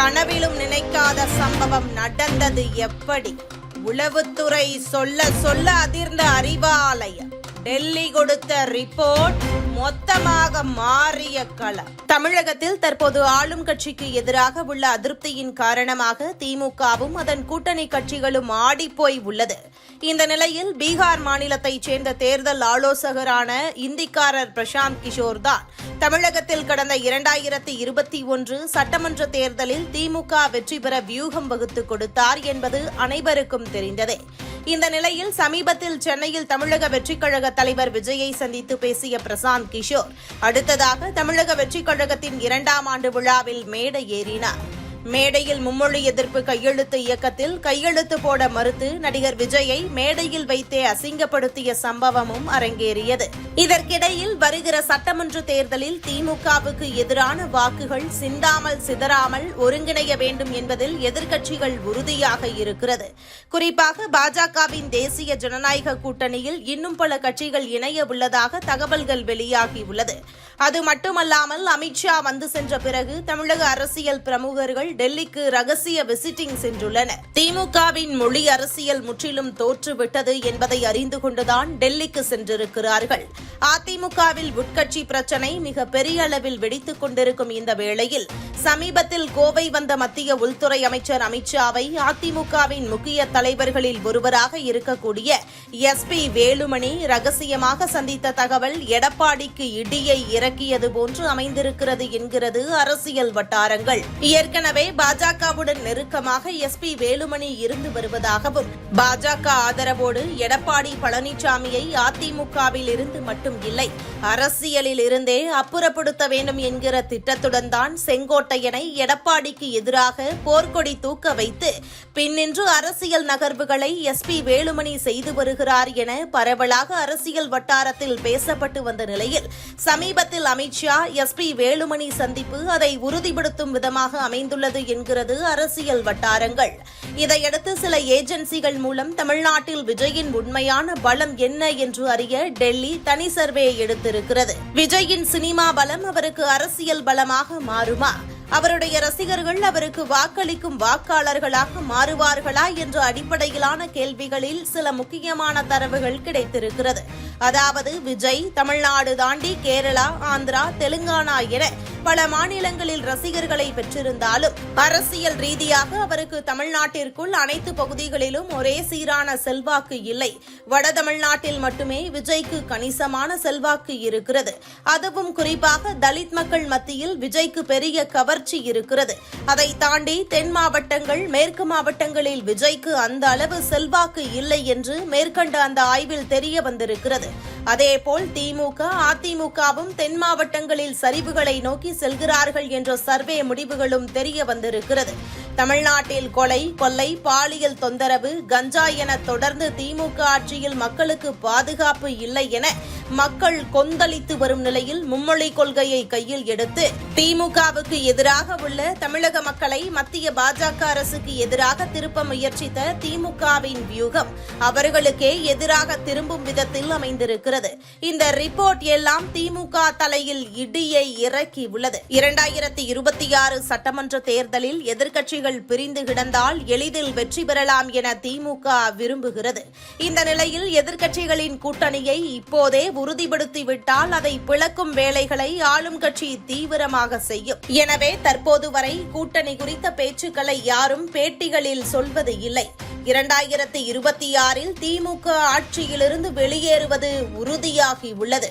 கனவிலும் நினைக்காத சம்பவம் நடந்தது எப்படி? உளவுத்துறை சொல்ல சொல்ல அதிர்ந்த அறிவாலயம். டெல்லி கொடுத்த ரிப்போர்ட் மொத்தமாக மாறிய களம். தமிழகத்தில் தற்போது ஆளும் கட்சிக்கு எதிராக உள்ள அதிருப்தியின் காரணமாக திமுகவும் அதன் கூட்டணி கட்சிகளும் ஆடிப்போய் உள்ளது. இந்த நிலையில் பீகார் மாநிலத்தைச் சேர்ந்த தேர்தல் ஆலோசகரான இந்திக்காரர் பிரசாந்த் கிஷோர் தான் தமிழகத்தில் கடந்த இரண்டாயிரத்தி இருபத்தி ஒன்று சட்டமன்ற தேர்தலில் திமுக வெற்றி பெற வியூகம் வகுத்து கொடுத்தார் என்பது அனைவருக்கும் தெரிந்ததே. இந்த நிலையில் சமீபத்தில் சென்னையில் தமிழக வெற்றிக் கழக தலைவர் விஜயை சந்தித்து பேசிய பிரசாந்த் கிஷோர் அடுத்ததாக தமிழக வெற்றிக் கழகத்தின் இரண்டாம் ஆண்டு விழாவில் மேடை ஏறினார். மேடையில் மும்மொழி எதிர்ப்பு கையெழுத்து இயக்கத்தில் கையெழுத்து போட மறுத்து நடிகர் விஜயை மேடையில் வைத்தே அசிங்கப்படுத்திய சம்பவமும் அரங்கேறியது. இதற்கிடையில் வருகிற சட்டமன்ற தேர்தலில் திமுகவுக்கு எதிரான வாக்குகள் சிந்தாமல் சிதறாமல் ஒருங்கிணைய வேண்டும் என்பதில் எதிர்க்கட்சிகள் உறுதியாக இருக்கிறது. குறிப்பாக பாஜகவின் தேசிய ஜனநாயக கூட்டணியில் இன்னும் பல கட்சிகள் இணைய உள்ளதாக தகவல்கள் வெளியாகியுள்ளது அது மட்டுமல்லாமல் அமித்ஷா வந்து சென்ற பிறகு தமிழக அரசியல் பிரமுகர்கள் டெல்லிக்கு ரகசிய விசிட்டிங் சென்றுள்ளனர் திமுகவின் மொழி அரசியல் முற்றிலும் தோற்றுவிட்டது என்பதை அறிந்து கொண்டுதான் டெல்லிக்கு சென்றிருக்கிறார்கள். அதிமுகவில் உட்கட்சி பிரச்சினை மிக பெரிய அளவில் வெடித்துக் கொண்டிருக்கும் இந்த வேளையில் சமீபத்தில் கோவை வந்த மத்திய உள்துறை அமைச்சர் அமித்ஷாவை அதிமுகவின் முக்கிய தலைவர்களில் ஒருவராக இருக்கக்கூடிய எஸ் பி வேலுமணி ரகசியமாக சந்தித்த தகவல் எடப்பாடிக்கு இடியை இறக்கியது போன்று அமைந்திருக்கிறது என்கிறது அரசியல் வட்டாரங்கள். ஏற்கனவே பாஜகவுடன் நெருக்கமாக எஸ் பி வேலுமணி இருந்து வருவதாகவும் பாஜக ஆதரவோடு எடப்பாடி பழனிசாமியை அதிமுகவில் இருந்து மட்டும் இல்லை அரசியலில் இருந்தே அப்புறப்படுத்த வேண்டும் என்கிற திட்டத்துடன் தான் செங்கோட்டையனை எடப்பாடிக்கு எதிராக போர்க்கொடி தூக்க வைத்து பின்னின்று அரசியல் நகர்வுகளை எஸ் பி வேலுமணி செய்து வருகிறார் என பரவலாக அரசியல் வட்டாரத்தில் பேசப்பட்டு வந்த நிலையில் சமீபத்தில் அமித்ஷா எஸ் பி வேலுமணி சந்திப்பு அதை உறுதிப்படுத்தும் விதமாக அமைந்துள்ளது என்கிறது அரசியல் வட்டாரங்கள். இதையடுத்து சில ஏஜென்சிகள் மூலம் தமிழ்நாட்டில் விஜயின் உண்மையான பலம் என்ன என்று அறிய டெல்லி தனி சர்வே எடுத்திருக்கிறது. விஜயின் சினிமா பலம் அவருக்கு அரசியல் பலமாக மாறுமா? அவருடைய ரசிகர்கள் அவருக்கு வாக்களிக்கும் வாக்காளர்களாக மாறுவார்களா என்ற அடிப்படையிலான கேள்விகளில் சில முக்கியமான தரவுகள் கிடைத்திருக்கிறது. அதாவது விஜய் தமிழ்நாடு தாண்டி கேரளா ஆந்திரா தெலுங்கானா என பல மாநிலங்களில் ரசிகர்களை பெற்றிருந்தாலும் அரசியல் ரீதியாக அவருக்கு தமிழ்நாட்டிற்குள் அனைத்து பகுதிகளிலும் ஒரே சீரான செல்வாக்கு இல்லை. வட தமிழ்நாட்டில் மட்டுமே விஜய்க்கு கணிசமான செல்வாக்கு இருக்கிறது. அதுவும் குறிப்பாக தலித் மக்கள் மத்தியில் விஜய்க்கு பெரிய கவர்ச்சி இருக்கிறது. அதை தாண்டி தென் மாவட்டங்கள் மேற்கு மாவட்டங்களில் விஜய்க்கு அந்த அளவு செல்வாக்கு இல்லை என்று மேற்கண்ட அந்த ஆய்வில் தெரிய வந்திருக்கிறது. அதேபோல் திமுக அதிமுகவும் தென் மாவட்டங்களில் சரிவுகளை நோக்கி செல்கிறார்கள் என்ற சர்வே முடிவுகளும் தெரிய வந்திருக்கிறது. தமிழ்நாட்டில் கொலை கொள்ளை பாலியல் தொந்தரவு கஞ்சா என தொடர்ந்து திமுக ஆட்சியில் மக்களுக்கு பாதுகாப்பு இல்லை என மக்கள் கொந்தளித்து வரும் நிலையில் மும்மொழி கொள்கையை கையில் எடுத்து திமுகவுக்கு எதிராக உள்ள தமிழக மக்களை மத்திய பாஜக அரசுக்கு எதிராக திருப்ப முயற்சித்த திமுகவின் வியூகம் அவர்களுக்கே எதிராக திரும்பும் விதத்தில் அமைந்திருக்கிறது. இந்த ரிப்போர்ட் எல்லாம் திமுக தலையில் இடியை இறக்கி உள்ளது. இரண்டாயிரத்தி இருபத்தி ஆறு சட்டமன்ற தேர்தலில் எதிர்க்கட்சி கட்சிகள் பிரிந்து கிடந்தால் எளிதில் வெற்றி பெறலாம் என திமுக விரும்புகிறது. இந்த நிலையில் எதிர்க்கட்சிகளின் கூட்டணியை இப்போதே உறுதிப்படுத்திவிட்டால் அதை பிளக்கும் வேலைகளை ஆளும் கட்சி தீவிரமாக செய்யும். எனவே தற்போது வரை கூட்டணி குறித்த பேச்சுக்களை யாரும் பேட்டிகளில் சொல்வது இல்லை. இரண்டாயிரத்தி இருபத்தி ஆறில் திமுக ஆட்சியிலிருந்து வெளியேறுவது உறுதியாகி உள்ளது.